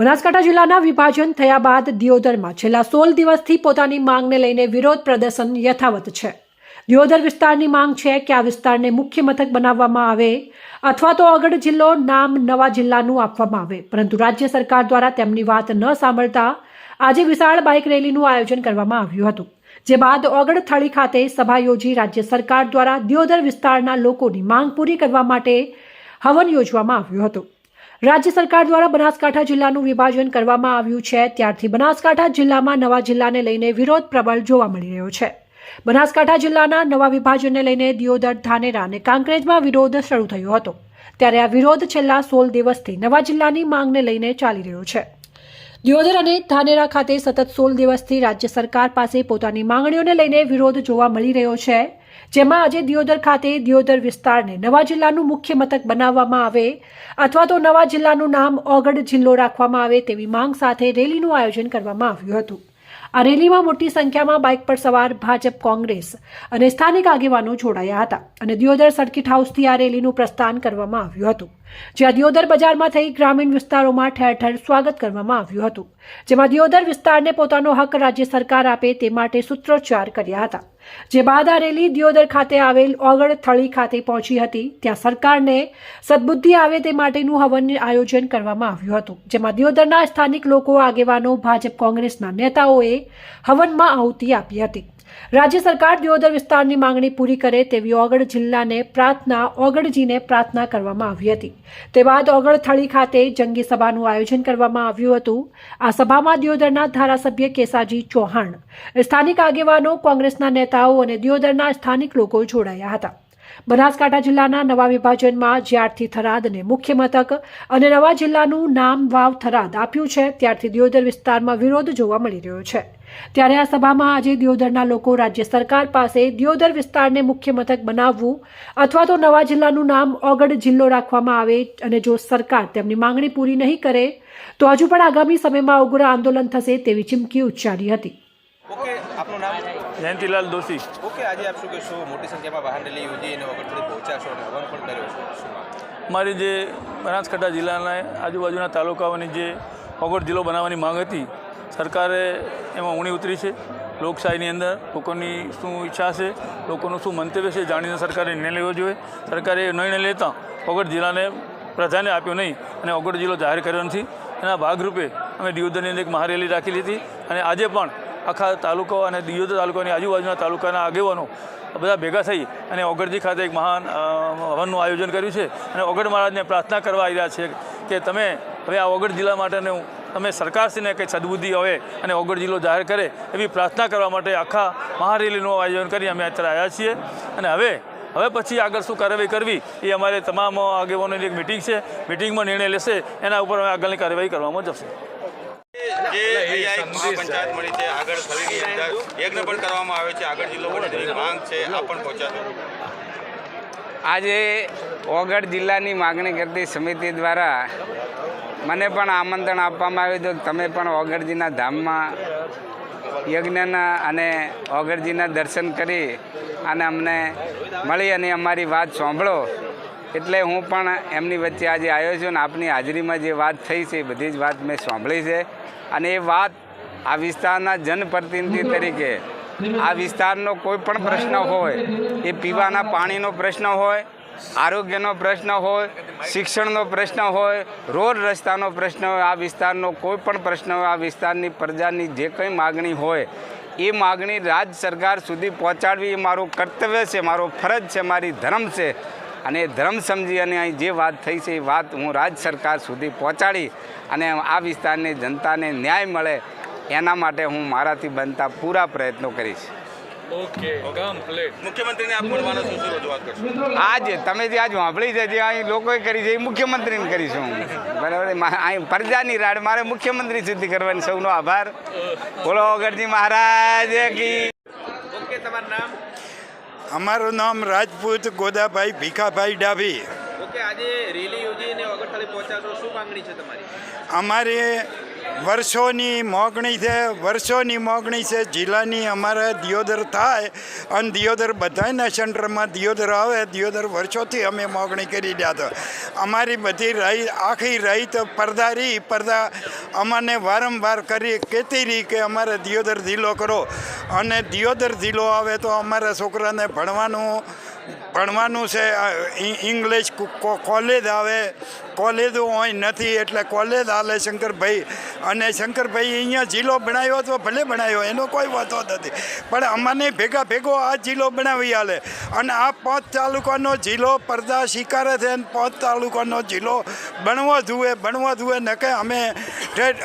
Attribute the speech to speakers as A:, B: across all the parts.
A: બનાસકાંઠા જિલ્લાના વિભાજન થયા બાદ દિયોદરમાં છેલ્લા સોળ દિવસથી પોતાની માંગને લઈને વિરોધ પ્રદર્શન યથાવત છે. દિયોદર વિસ્તારની માંગ છે કે આ વિસ્તારને મુખ્ય મથક બનાવવામાં આવે અથવા તો અગડ જિલ્લો નામ નવા જિલ્લાનું આપવામાં આવે. પરંતુ રાજ્ય સરકાર દ્વારા તેમની વાત ન સાંભળતા આજે વિશાળ બાઇક રેલીનું આયોજન કરવામાં આવ્યું હતું. જે બાદ ઓગડ થળી ખાતે સભા યોજી રાજ્ય સરકાર દ્વારા દિયોદર વિસ્તારના લોકોની માંગ પૂરી કરવા માટે હવન યોજવામાં આવ્યું હતું. રાજ્ય સરકાર દ્વારા બનાસકાંઠા જિલ્લાનું વિભાજન કરવામાં આવ્યું છે. ત્યારથી બનાસકાંઠા જિલ્લામાં નવા જિલ્લાને લઈને વિરોધ પ્રબળ જોવા મળી રહ્યો છે. બનાસકાંઠા જિલ્લાના નવા વિભાજનને લઈને દિયોદર, ધાનેરા અને કાંકરેજમાં વિરોધ શરૂ થયો હતો. ત્યારે આ વિરોધ છેલ્લા સોળ દિવસથી નવા જિલ્લાની માંગને લઈને ચાલી રહ્યો છે. દિયોદર અને ધાનેરા ખાતે સતત સોળ દિવસથી રાજ્ય સરકાર પાસે પોતાની માંગણીઓને લઈને વિરોધ જોવા મળી રહ્યો છે. જેમાં આજે દિયોદર ખાતે દિયોદર વિસ્તારને નવા જિલ્લાનું મુખ્ય મથક બનાવવામાં આવે અથવા તો નવા જિલ્લાનું નામ ઓગડ જિલ્લો રાખવામાં આવે તેવી માંગ સાથે રેલીનું આયોજન કરવામાં આવ્યું હતું. આ રેલીમાં મોટી સંખ્યામાં બાઇક પર સવાર ભાજપ કોંગ્રેસ અને સ્થાનિક આગેવાનો જોડાયા હતા અને દિયોદર સર્કિટ હાઉસથી આ રેલીનું પ્રસ્થાન કરવામાં આવ્યું હતું. જ્યાં દિયોદર બજારમાં થઈ ગ્રામીણ વિસ્તારોમાં ઠેર ઠેર સ્વાગત કરવામાં આવ્યું હતું. જેમાં દિયોદર વિસ્તારને પોતાનો હક રાજ્ય સરકાર આપે તે માટે સૂત્રોચ્ચાર કર્યા હતા. જે બાદ આ રેલી દિયોદર ખાતે આવેલ ઓગળ ખાતે પહોંચી હતી. ત્યાં સરકારને સદબુદ્ધિ આવે તે માટેનું હવનનું આયોજન કરવામાં આવ્યું હતું. જેમાં દિયોદરના સ્થાનિક લોકો, આગેવાનો, ભાજપ કોંગ્રેસના નેતાઓએ હવનમાં આહુતિ આપી હતી. રાજ્ય સરકાર દિયોદર વિસ્તારની માંગણી પૂરી કરે તેવી ઓગળ જિલ્લાને પ્રાર્થના, ઓગળજીને પ્રાર્થના કરવામાં આવી હતી. તે બાદ ઓગળ થળી ખાતે જંગી સભાનું આયોજન કરવામાં આવ્યું હતું. આ સભામાં દિયોદરના ધારાસભ્ય કેસાજી ચૌહાણ, સ્થાનિક આગેવાનો, કોંગ્રેસના નેતાઓ અને દિયોદરના સ્થાનિક લોકો જોડાયા હતા. બનાસકાંઠા જિલ્લાના નવા વિભાજનમાં જ્યારથી થરાદને મુખ્ય મથક અને નવા જિલ્લાનું નામ વાવ થરાદ આપ્યું છે, ત્યારથી દિયોદર વિસ્તારમાં વિરોધ જોવા મળી રહ્યો છે. ત્યારે આ સભામાં આજે દિયોદરના લોકો રાજ્ય સરકાર પાસે દિયોદર વિસ્તારને મુખ્ય મથક બનાવવું અથવા તો નવા જિલ્લાનું નામ ઓગડ જિલ્લો રાખવામાં આવે અને જો સરકાર તેમની માંગણી પૂરી નહીં કરે, તો હજુ પણ આગામી સમયમાં ઉગ્ર આંદોલન થશે તેવી ચીમકી ઉચ્ચારી હતી.
B: આપનું નામ?
C: જયંતિલાલ દોશી.
B: ઓકે આજે આપ શું કહેશો? મોટી સંખ્યામાં વાહન રેલી યોજી અને વગર પહોંચ્યા છો અને હવન પણ કર્યો છે.
C: મારી જે બનાસકાંઠા જિલ્લાના આજુબાજુના તાલુકાઓની જે ઓગળ જિલ્લો બનાવવાની માંગ હતી સરકારે એમાં ઊણી ઉતરી છે. લોકશાહીની અંદર લોકોની શું ઈચ્છા છે લોકોનું શું મંતવ્ય છે જાણીને સરકારે નિર્ણય લેવો જોઈએ. સરકારે નિર્ણય લેતા ઓગળ જિલ્લાને પ્રાધાન્ય આપ્યો નહીં અને ઓગળ જિલ્લો જાહેર કર્યો નથી. એના ભાગરૂપે અમે દિયોદરની અંદર એક મહારેલી રાખેલી હતી અને આજે પણ આખા તાલુકો અને દિયોદર તાલુકાની આજુબાજુના તાલુકાના આગેવાનો બધા ભેગા થઈ અને ઓગળજી ખાતે એક મહાન હવનનું આયોજન કર્યું છે. અને ઓગળ મહારાજને પ્રાર્થના કરવા આવી રહ્યા છે કે તમે હવે આ ઓગળ જિલ્લા માટેનું, તમે સરકારશ્રીને કંઈ સદબુદ્ધિ આવે અને ઓગળ જિલ્લો જાહેર કરે એવી પ્રાર્થના કરવા માટે આખા મહારેલીનું આયોજન કરી અમે અત્યારે આવ્યા છીએ. અને હવે હવે પછી આગળ શું કાર્યવાહી કરવી એ અમારે તમામ આગેવાનોની એક મિટિંગ છે. મિટિંગમાં નિર્ણય લેશે, એના ઉપર અમે આગળની કાર્યવાહી કરવામાં જશે.
B: અહીંયા એક મહાપંચાયત મળી છે આગળ ખરીની અંદર યજ્ઞ પણ કરવામાં આવે છે આગળ જિલ્લો બને માંગ છે આ પણ પહોંચ્યા
D: આજે ઓગઢ જિલ્લાની માગણી કરતી સમિતિ દ્વારા મને પણ આમંત્રણ આપવામાં આવ્યું હતું તમે પણ ઓગળજીના ધામમાં યજ્ઞના અને ઓગળજીના દર્શન કરી અને અમને મળી અને અમારી વાત સાંભળો. એટલે હું પણ એમની વચ્ચે આજે આવ્યો છું અને આપની હાજરીમાં જે વાત થઈ છે એ બધી જ વાત મેં સાંભળી છે. અને એ વાત આ વિસ્તારના જનપ્રતિનિધિ તરીકે આ વિસ્તારનો કોઈ પણ પ્રશ્ન હોય, એ પીવાના પાણીનો પ્રશ્ન હોય, આરોગ્યનો પ્રશ્ન હોય, શિક્ષણનો પ્રશ્ન હોય, રોડ રસ્તાનો પ્રશ્ન હોય, આ વિસ્તારનો કોઈ પણ પ્રશ્ન હોય, આ વિસ્તારની પ્રજાની જે કંઈ માગણી હોય, એ માગણી રાજ્ય સરકાર સુધી પહોંચાડવી એ મારું કર્તવ્ય છે, મારો ફરજ છે, મારી ધર્મ છે. અને ધર્મ સમજી અને અહીં જે વાત થઈ છે એ વાત હું રાજ્ય સરકાર સુધી પહોંચાડી અને આ વિસ્તારની જનતાને ન્યાય મળે એના માટે હું મારાથી બનતા પૂરા પ્રયત્નો કરીશ. આજે તમે જે આજ સાંભળી છે જે અહીં લોકોએ કરી છે એ મુખ્યમંત્રીને કરીશું હું બરાબર અહીં પ્રજાની રાડ મારે મુખ્યમંત્રી સુધી કરવાની સૌનો આભાર. બોલો ગઢજી મહારાજ કી.
B: ઓકે તમારું નામ?
E: અમારું નામ રાજપૂત ગોદાભાઈ ભીખાભાઈ ડાભી. અમારે વર્ષોની મોગણી છે વર્ષોની મોગણી છે. જિલ્લાની અમારે દિયોદર થાય અને દિયોદર બધાયના સેન્ટરમાં દિયોદર આવે. દિયોદર વર્ષોથી અમે મોગણી કરી રહ્યા હતા અમારી બધી રહી આખી રહી તો પરદારી પરદા પડદા અમને વારંવાર કરી કહેતી રહી કે અમારે દિયોદર જિલ્લો કરો. અને દિયોદર જિલ્લો આવે તો અમારા છોકરાને ભણવાનું ભણવાનું છે ઇંગ્લિશ કોલેજ આવે, કોલેજો હોય નથી એટલે કોલેજ હાલે શંકરભાઈ. અને શંકરભાઈ અહીંયા જિલ્લો બનાવ્યો તો ભલે બનાવ્યો, એનો કોઈ વાતો નથી. પણ અમને ભેગા ભેગો આ જિલ્લો બનાવી હાલે અને આ પાંચ તાલુકાનો જિલ્લો પડદા સ્વીકારે છે અને પાંચ તાલુકાનો જિલ્લો બનવો જુએ બનવો જુએ ન કે અમે ઠેઠ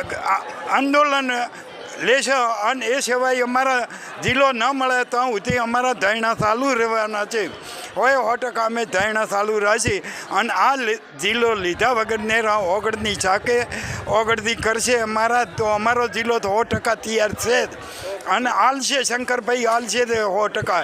E: લેશે અને એ સિવાય અમારા જિલ્લો ન મળે તો સુધી અમારા ધારણા ચાલુ રહેવાના છે. હોય સો ટકા અમે ધારણા ચાલુ રાખી અને આ જિલ્લો લીધા વગરને ઓગળની ચાકે ઓગળની કરશે અમારા તો અમારો જિલ્લો તો સો ટકા તૈયાર છે જ. અને આલશે, શંકરભાઈ આલશે સો ટકા.